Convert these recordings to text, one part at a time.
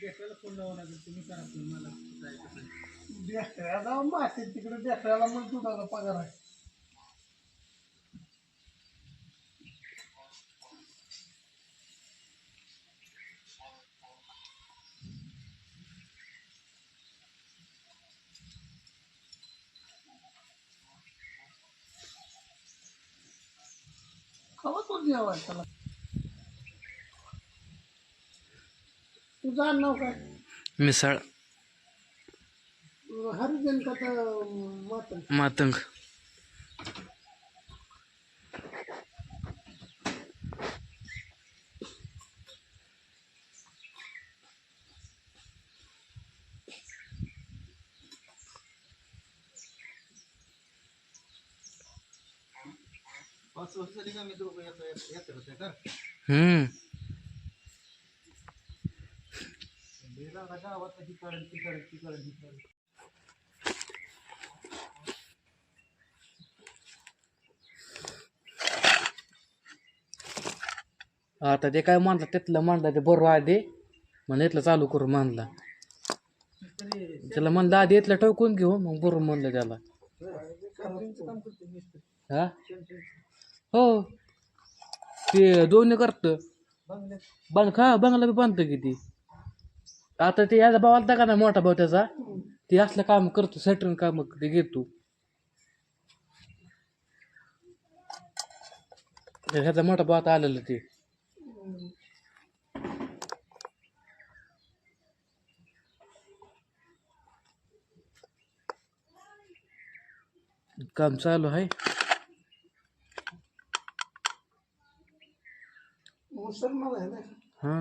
देशाला फोन लावा लागेल तुम्ही करा फोन मला जायचं मासे तिकडे बेसऱ्याला मग दुधाचा पगार आहे. खवा तो जेवाय त्याला तुझं नाव काय? मिसळ. हरिजन कथा मात्र मातंग? पाच वर्ष झाली का का? हम्म. बेला गावात ही करण ती करण ती आता ते काय मानलं तिथलं मानला ते बरोबर आधी म्हणलं इथलं चालू करू मानला. त्याला म्हणलं आधी इथलं ठोकून घेऊ मग बरोबर म्हणलं त्याला. हा? हो. ते दोन्ही करतं. बंग खा बंगला बी बांधतं की आता ते याचा भाव आलता का नाही मोठा भाऊ त्याचा? ते असलं काम करतो सेटरिंग काम ते घेतो ते. ह्याचा मोठा भाऊ आता आलेलं ते. काम चालू आहे. मुसलमान आहे ना. हा.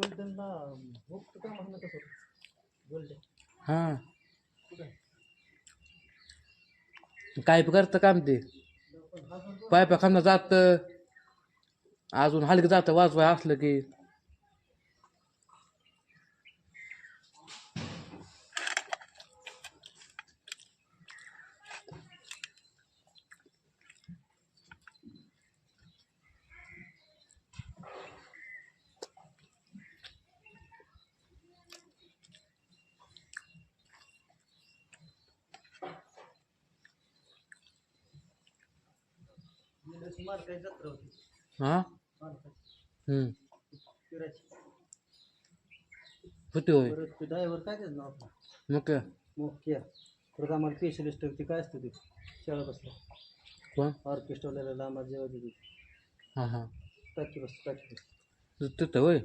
गोल्डनला मुक्त का म्हणणं कसं होतं गोल्डन हा. काय करतं काम ते? पायपा खांदा जात. अजून हलक जात वाजवाय असलं की. हा? मालकाची होय. ते ड्रायव्हर काय त्याचं नाव आपलं मग काय? परत आम्हाला स्पेशलिस्ट ती काय असतं ते शाळा बसला कोण? ऑर्केस्ट्रावाल्याला आम्हाला जेव्हा दिली हा हा. टाकी बस टाकी बस तिथं होय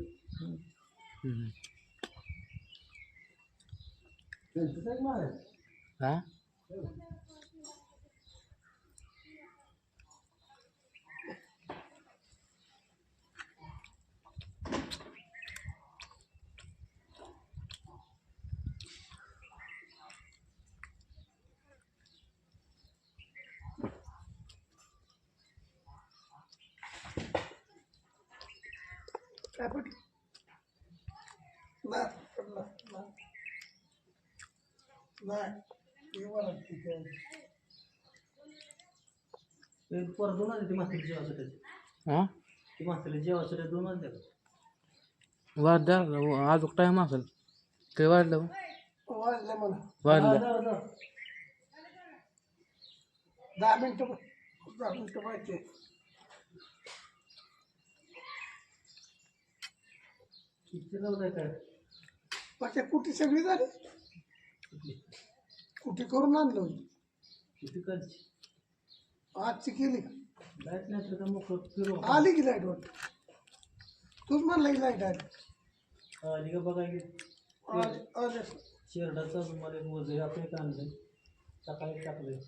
हा काय पटलं नाही पटलं नाही नाही हे मला ठीक आहे ते परत दोन आले ती म्हातारी जेवासाठी हा? ती म्हातारी जेवासाठी दोन आले का वाद द्या अजून टाईम असेल. ते वाढलं मला वाढलं. दहा मिनटं दहा मिनटं पाहिजे किती लावलाय काय बाकी कुठे सगळी झाली? कुठे करून आणलं होतं. आजची केली का? लाइट नाही तर मोकळं फिरू आली की लाइट वाटत? तूच म्हणला की लाइट आली. आली का बघा की? आली आली. शेरडाचा मला मोजे आपण एक आणलं सकाळी टाकलंय.